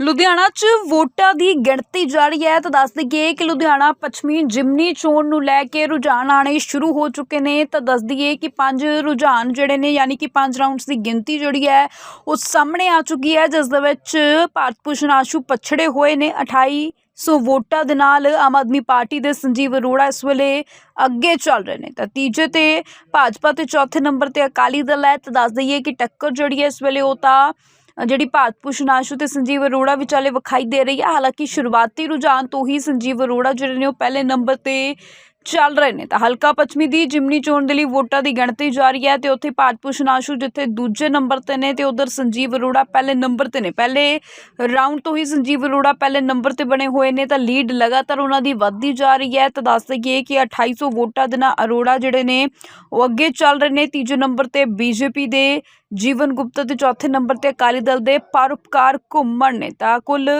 ਲੁਧਿਆਣਾ 'ਚ ਵੋਟਾਂ ਦੀ ਗਿਣਤੀ ਜਾਰੀ ਹੈ ਤਾਂ ਦੱਸ ਦਈਏ ਕਿ ਲੁਧਿਆਣਾ ਪੱਛਮੀ ਜਿਮਨੀ ਚੋਣ ਨੂੰ ਲੈ ਕੇ ਰੁਝਾਨ ਆਣੇ ਸ਼ੁਰੂ ਹੋ ਚੁੱਕੇ ਨੇ ਤਾਂ ਦੱਸ ਦਈਏ ਕਿ ਪੰਜ ਰੁਝਾਨ ਜਿਹੜੇ ਨੇ, ਯਾਨੀ ਕਿ ਪੰਜ ਰਾਉਂਡਸ ਦੀ ਗਿਣਤੀ ਜਿਹੜੀ ਹੈ, ਉਹ ਸਾਹਮਣੇ ਆ ਚੁੱਕੀ ਹੈ, ਜਿਸ ਦੇ ਵਿੱਚ ਭਾਰਤ ਭੂਸ਼ਣ ਆਸ਼ੂ ਪਛੜੇ ਹੋਏ ਨੇ 28 ਸੋ ਵੋਟਾਂ ਦੇ ਨਾਲ ਆਮ ਆਦਮੀ ਪਾਰਟੀ ਦੇ ਸੰਜੀਵ ਅਰੋੜਾ ਇਸ ਵੇਲੇ ਅੱਗੇ ਚੱਲ ਰਹੇ ਨੇ। ਤਾਂ ਤੀਜੇ ਤੇ ਭਾਜਪਾ ਤੇ ਚੌਥੇ ਨੰਬਰ ਤੇ ਅਕਾਲੀ ਦਲ ਹੈ, ਤਾਂ ਦੱਸ ਦਈਏ ਕਿ ਟੱਕਰ ਜਿਹੜੀ ਹੈ ਇਸ ਵੇਲੇ ਉਹ ਤਾਂ ਜਿਹੜੀ ਭਾਰਤ ਭੂਸ਼ਣ ਆਸ਼ੂ ਤੇ ਸੰਜੀਵ ਅਰੋੜਾ ਵਿਚਾਲੇ ਵਿਖਾਈ ਦੇ ਰਹੀ ਹੈ। ਹਾਲਾਂਕਿ ਸ਼ੁਰੂਆਤੀ ਰੁਝਾਨ ਤੋਂ ਹੀ ਸੰਜੀਵ ਅਰੋੜਾ ਜਿਹੜੇ ਨੇ ਉਹ ਪਹਿਲੇ ਨੰਬਰ ਤੇ ਚੱਲ ਰਹੇ ਨੇ। ਤਾਂ ਹਲਕਾ ਪੱਛਮੀ ਦੀ ਜਿਮਨੀ ਚੋਣ ਦੇ ਲਈ ਵੋਟਾਂ ਦੀ ਗਿਣਤੀ ਜਾਰੀ ਹੈ ਤੇ ਉੱਥੇ ਭਾਰਤ ਆਸ਼ੂ ਜਿੱਥੇ ਦੂਜੇ ਨੰਬਰ ਤੇ ਨੇ ਤੇ ਉਧਰ ਸੰਜੀਵ ਅਰੋੜਾ ਪਹਿਲੇ ਨੰਬਰ ਤੇ ਨੇ। ਪਹਿਲੇ ਰਾਉਂਡ ਤੋਂ ਹੀ ਸੰਜੀਵ ਅਰੋੜਾ ਪਹਿਲੇ ਨੰਬਰ ਤੇ ਬਣੇ ਹੋਏ ਨੇ ਤਾਂ ਲੀਡ ਲਗਾਤਾਰ ਉਹਨਾਂ ਦੀ ਵੱਧਦੀ ਜਾ ਰਹੀ ਹੈ। ਤਾਂ ਦੱਸ ਦਈਏ ਕਿ 2800 ਵੋਟਾਂ ਦੇ ਨਾਲ ਅਰੋੜਾ ਜਿਹੜੇ ਨੇ ਉਹ ਅੱਗੇ ਚੱਲ ਰਹੇ ਨੇ। ਤੀਜੇ ਨੰਬਰ ਤੇ ਬੀਜੇਪੀ ਦੇ ਜੀਵਨ ਗੁਪਤਾ ਤੇ ਚੌਥੇ ਨੰਬਰ ਤੇ ਅਕਾਲੀ ਦਲ ਦੇ ਪਰਉਪਕਾਰ ਘੁੰਮਣ ਨੇ। ਤਾਂ ਕੁੱਲ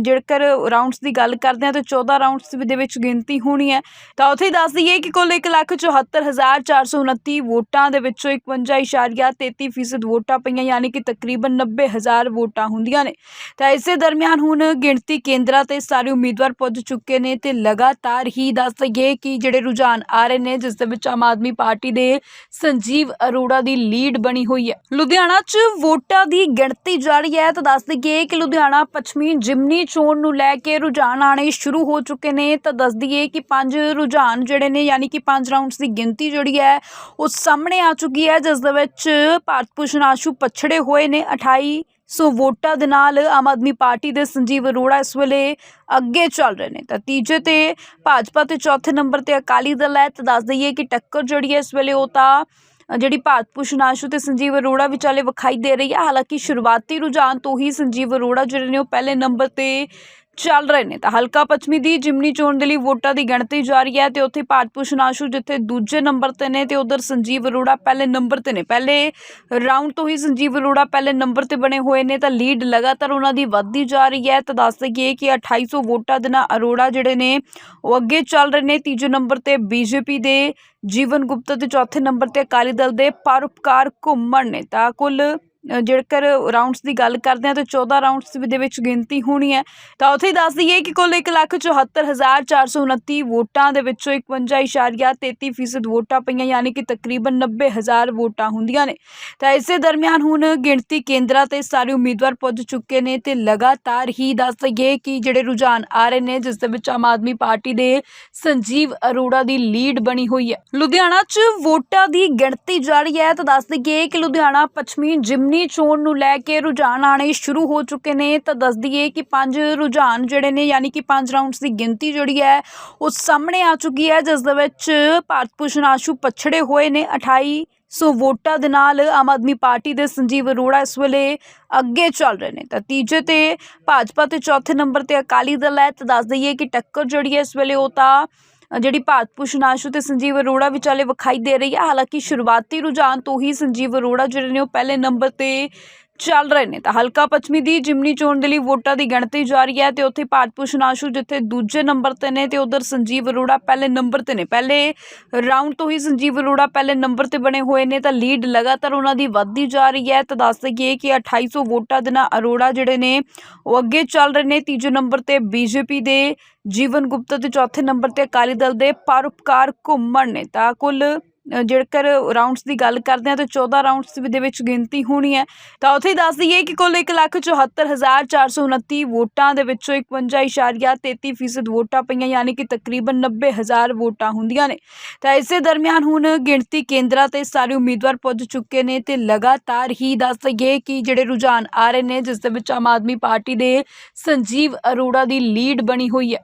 ਜੇਕਰ ਰਾਊਂਡਸ ਦੀ ਗੱਲ ਕਰਦੇ ਹਾਂ ਤਾਂ 14 ਰਾਊਂਡਸ ਦੇ ਵਿੱਚ ਗਿਣਤੀ ਹੋਣੀ ਹੈ। ਤਾਂ ਉੱਥੇ ਹੀ ਦੱਸ ਦਈਏ ਕਿ ਕੁੱਲ 174429 ਵੋਟਾਂ ਦੇ ਵਿੱਚੋਂ 51.33% ਫੀਸਦ ਵੋਟਾਂ ਪਈਆਂ, ਯਾਨੀ ਕਿ ਤਕਰੀਬਨ 90000 ਵੋਟਾਂ ਹੁੰਦੀਆਂ ਨੇ। ਤਾਂ ਇਸੇ ਦਰਮਿਆਨ ਹੁਣ ਗਿਣਤੀ ਕੇਂਦਰਾਂ ਤੇ ਸਾਰੇ ਉਮੀਦਵਾਰ ਪੁੱਜ ਚੁੱਕੇ ਨੇ ਤੇ ਲਗਾਤਾਰ ਹੀ ਦੱਸ ਦਈਏ ਕਿ ਜਿਹੜੇ ਰੁਝਾਨ ਆ ਰਹੇ ਨੇ, ਜਿਸ ਦੇ ਵਿੱਚ ਆਮ ਆਦਮੀ ਪਾਰਟੀ ਦੇ ਸੰਜੀਵ ਅਰੋੜਾ ਦੀ ਲੀਡ ਬਣੀ ਹੋਈ ਹੈ। ਲੁਧਿਆਣਾ 'ਚ ਵੋਟਾਂ ਦੀ ਗਿਣਤੀ ਜਾਰੀ ਹੈ ਤਾਂ ਦੱਸ ਦਈਏ ਕਿ ਲੁਧਿਆਣਾ ਪੱਛਮੀ ਜਿਮ ਜਿਮਨੀ ਚੋਣ ਨੂੰ ਲੈ ਕੇ ਰੁਝਾਨ ਆਣੇ ਸ਼ੁਰੂ ਹੋ ਚੁੱਕੇ ਨੇ, ਤਾਂ ਦੱਸ ਦਈਏ ਕਿ ਪੰਜ ਰੁਝਾਨ ਜਿਹੜੇ ਨੇ, ਯਾਨੀ ਕਿ ਪੰਜ ਰਾਉਂਡਸ ਦੀ ਗਿਣਤੀ ਜਿਹੜੀ ਹੈ, ਉਹ ਸਾਹਮਣੇ ਆ ਚੁੱਕੀ ਹੈ, ਜਿਸ ਦੇ ਵਿੱਚ ਭਾਰਤ ਭੂਸ਼ਣ ਆਸ਼ੂ ਪਛੜੇ ਹੋਏ ਨੇ। 28 ਸੋ ਵੋਟਾਂ ਦੇ ਨਾਲ ਆਮ ਆਦਮੀ ਪਾਰਟੀ ਦੇ ਸੰਜੀਵ ਅਰੋੜਾ ਇਸ ਵੇਲੇ ਅੱਗੇ ਚੱਲ ਰਹੇ ਨੇ। ਤਾਂ ਤੀਜੇ ਤੇ ਭਾਜਪਾ ਤੇ ਚੌਥੇ ਨੰਬਰ ਤੇ ਅਕਾਲੀ ਦਲ ਹੈ, ਤਾਂ ਦੱਸ ਦਈਏ ਕਿ ਟੱਕਰ ਜਿਹੜੀ ਹੈ ਇਸ ਵੇਲੇ ਉਹ ਤਾਂ ਜਿਹੜੀ ਭਾਰਤ ਭੂਸ਼ਣ ਆਸ਼ੂ ਤੇ ਸੰਜੀਵ ਅਰੋੜਾ ਵਿਚਾਲੇ ਵਿਖਾਈ ਦੇ ਰਹੀ ਹੈ। ਹਾਲਾਂਕਿ ਸ਼ੁਰੂਆਤੀ ਰੁਝਾਨ ਤੋਂ ਹੀ ਸੰਜੀਵ ਅਰੋੜਾ ਜਿਹੜੇ ਨੇ ਉਹ ਪਹਿਲੇ ਨੰਬਰ ਤੇ ਚੱਲ ਰਹੇ ਨੇ। ਤਾਂ ਹਲਕਾ ਪੱਛਮੀ ਦੀ ਜਿਮਨੀ ਚੋਣ ਦੇ ਲਈ ਵੋਟਾਂ ਦੀ ਗਿਣਤੀ ਜਾਰੀ ਹੈ ਤੇ ਉੱਥੇ ਭਾਰਤ ਭੂਸ਼ਣ ਆਸ਼ੂ ਜਿੱਥੇ ਦੂਜੇ ਨੰਬਰ ਤੇ ਨੇ ਤੇ ਉਧਰ ਸੰਜੀਵ ਅਰੋੜਾ ਪਹਿਲੇ ਨੰਬਰ ਤੇ ਨੇ। ਪਹਿਲੇ ਰਾਉਂਡ ਤੋਂ ਹੀ ਸੰਜੀਵ ਅਰੋੜਾ ਪਹਿਲੇ ਨੰਬਰ ਤੇ ਬਣੇ ਹੋਏ ਨੇ ਤਾਂ ਲੀਡ ਲਗਾਤਾਰ ਉਹਨਾਂ ਦੀ ਵੱਧਦੀ ਜਾ ਰਹੀ ਹੈ। ਤਾਂ ਦੱਸ ਦਈਏ ਕਿ 2800 ਵੋਟਾਂ ਦੇ ਨਾਲ ਅਰੋੜਾ ਜਿਹੜੇ ਨੇ ਉਹ ਅੱਗੇ ਚੱਲ ਰਹੇ ਨੇ। ਤੀਜੇ ਨੰਬਰ ਤੇ ਬੀਜੇਪੀ ਦੇ ਜੀਵਨ ਗੁਪਤਾ ਤੇ ਚੌਥੇ ਨੰਬਰ ਤੇ ਅਕਾਲੀ ਦਲ ਦੇ ਪਰਉਪਕਾਰ ਘੁੰਮਣ ਨੇ। ਤਾਂ ਕੁੱਲ ਜੇਕਰ ਰਾਉਂਡਸ ਦੀ ਗੱਲ ਕਰਦੇ ਹਾਂ ਤਾਂ 14 ਰਾਉਂਡਸ ਦੇ ਵਿੱਚ ਗਿਣਤੀ ਹੋਣੀ ਹੈ। ਤਾਂ ਉੱਥੇ ਹੀ ਦੱਸ ਦਈਏ ਕਿ ਕੁੱਲ 174429 ਵੋਟਾਂ ਦੇ ਵਿੱਚੋਂ 51.33% ਫੀਸਦ ਵੋਟਾਂ ਪਈਆਂ, ਯਾਨੀ ਕਿ ਤਕਰੀਬਨ 90000 ਵੋਟਾਂ ਹੁੰਦੀਆਂ ਨੇ। ਤਾਂ ਇਸੇ ਦਰਮਿਆਨ ਹੁਣ ਗਿਣਤੀ ਕੇਂਦਰਾਂ ਤੇ ਸਾਰੇ ਉਮੀਦਵਾਰ ਪੁੱਜ ਚੁੱਕੇ ਨੇ ਤੇ ਲਗਾਤਾਰ ਹੀ ਦੱਸ ਦਈਏ ਕਿ ਜਿਹੜੇ ਰੁਝਾਨ ਆ ਰਹੇ ਨੇ, ਜਿਸ ਦੇ ਵਿੱਚ ਆਮ ਆਦਮੀ ਪਾਰਟੀ ਦੇ ਸੰਜੀਵ ਅਰੋੜਾ ਦੀ ਲੀਡ ਬਣੀ ਹੋਈ ਹੈ। ਲੁਧਿਆਣਾ 'ਚ ਵੋਟਾਂ ਦੀ ਗਿਣਤੀ ਜਾਰੀ ਹੈ ਤਾਂ ਦੱਸ ਦਈਏ ਕਿ ਲੁਧਿਆਣਾ ਪੱਛਮੀ ਜਿਮਨੀ ਚੋਣ ਨੂੰ ਲੈ ਕੇ ਰੁਝਾਨ ਆਣੇ ਸ਼ੁਰੂ ਹੋ ਚੁੱਕੇ ਨੇ, ਤਾਂ ਦੱਸ ਦਈਏ ਕਿ ਪੰਜ ਰੁਝਾਨ ਜਿਹੜੇ ਨੇ, ਯਾਨੀ ਕਿ ਪੰਜ ਰਾਉਂਡਸ ਦੀ ਗਿਣਤੀ ਜਿਹੜੀ ਹੈ, ਉਹ ਸਾਹਮਣੇ ਆ ਚੁੱਕੀ ਹੈ, ਜਿਸ ਦੇ ਵਿੱਚ ਭਾਰਤ ਭੂਸ਼ਣ ਆਸ਼ੂ ਪਛੜੇ ਹੋਏ ਨੇ। 28 ਸੋ ਵੋਟਾਂ ਦੇ ਨਾਲ ਆਮ ਆਦਮੀ ਪਾਰਟੀ ਦੇ ਸੰਜੀਵ ਅਰੋੜਾ ਇਸ ਵੇਲੇ ਅੱਗੇ ਚੱਲ ਰਹੇ ਨੇ। ਤਾਂ ਤੀਜੇ ਤੇ ਭਾਜਪਾ ਤੇ ਚੌਥੇ ਨੰਬਰ ਤੇ ਅਕਾਲੀ ਦਲ ਹੈ, ਤਾਂ ਦੱਸ ਦਈਏ ਕਿ ਟੱਕਰ ਜਿਹੜੀ ਹੈ ਇਸ ਵੇਲੇ ਉਹ ਤਾਂ ਜਿਹੜੀ ਭਾਰਤ ਭੂਸ਼ਣ ਆਸ਼ੂ ਤੇ ਸੰਜੀਵ ਅਰੋੜਾ ਵਿਚਾਲੇ ਵਿਖਾਈ ਦੇ ਰਹੀ ਹੈ। ਹਾਲਾਂਕਿ ਸ਼ੁਰੂਆਤੀ ਰੁਝਾਨ ਤੋਂ ਹੀ ਸੰਜੀਵ ਅਰੋੜਾ ਜਿਹੜੇ ਨੇ ਉਹ ਪਹਿਲੇ ਨੰਬਰ ਤੇ ਚੱਲ ਰਹੇ ਨੇ। ਤਾਂ ਹਲਕਾ ਪੱਛਮੀ ਦੀ ਜਿਮਨੀ ਚੋਣ ਦੇ ਲਈ ਵੋਟਾਂ ਦੀ ਗਿਣਤੀ ਜਾਰੀ ਹੈ ਤੇ ਉੱਥੇ ਭਾਰਤ ਆਸ਼ੂ ਜਿੱਥੇ ਦੂਜੇ ਨੰਬਰ ਤੇ ਨੇ ਤੇ ਉਧਰ ਸੰਜੀਵ ਅਰੋੜਾ ਪਹਿਲੇ ਨੰਬਰ ਤੇ ਨੇ। ਪਹਿਲੇ ਰਾਉਂਡ ਤੋਂ ਹੀ ਸੰਜੀਵ ਅਰੋੜਾ ਪਹਿਲੇ ਨੰਬਰ ਤੇ ਬਣੇ ਹੋਏ ਨੇ ਤਾਂ ਲੀਡ ਲਗਾਤਾਰ ਉਹਨਾਂ ਦੀ ਵੱਧਦੀ ਜਾ ਰਹੀ ਹੈ। ਤਾਂ ਦੱਸ ਦਈਏ ਕਿ 2800 ਵੋਟਾਂ ਦੇ ਨਾਲ ਅਰੋੜਾ ਜਿਹੜੇ ਨੇ ਉਹ ਅੱਗੇ ਚੱਲ ਰਹੇ ਨੇ। ਤੀਜੇ ਨੰਬਰ ਤੇ ਬੀਜੇਪੀ ਦੇ ਜੀਵਨ ਗੁਪਤਾ ਤੇ ਚੌਥੇ ਨੰਬਰ ਤੇ ਅਕਾਲੀ ਦਲ ਦੇ ਪਰਉਪਕਾਰ ਘੁੰਮਣ ਨੇ। ਤਾਂ ਕੁੱਲ ਜੇਕਰ ਰਾਉਂਡਸ ਦੀ ਗੱਲ ਕਰਦੇ ਹਾਂ ਤਾਂ 14 ਰਾਉਂਡਸ ਦੇ ਵਿੱਚ ਗਿਣਤੀ ਹੋਣੀ ਹੈ। ਤਾਂ ਉੱਥੇ ਹੀ ਦੱਸ ਦਈਏ ਕਿ ਕੁੱਲ 174429 ਵੋਟਾਂ ਦੇ ਵਿੱਚੋਂ 51.33% ਫੀਸਦ ਵੋਟਾਂ ਪਈਆਂ, ਯਾਨੀ ਕਿ ਤਕਰੀਬਨ 90000 ਵੋਟਾਂ ਹੁੰਦੀਆਂ ਨੇ। ਤਾਂ ਇਸੇ ਦਰਮਿਆਨ ਹੁਣ ਗਿਣਤੀ ਕੇਂਦਰਾਂ ਤੇ ਸਾਰੇ ਉਮੀਦਵਾਰ ਪੁੱਜ ਚੁੱਕੇ ਨੇ ਤੇ ਲਗਾਤਾਰ ਹੀ ਦੱਸ ਦਈਏ ਕਿ ਜਿਹੜੇ ਰੁਝਾਨ ਆ ਰਹੇ ਨੇ, ਜਿਸ ਦੇ ਵਿੱਚ ਆਮ ਆਦਮੀ ਪਾਰਟੀ ਦੇ ਸੰਜੀਵ ਅਰੋੜਾ ਦੀ ਲੀਡ ਬਣੀ ਹੋਈ ਹੈ।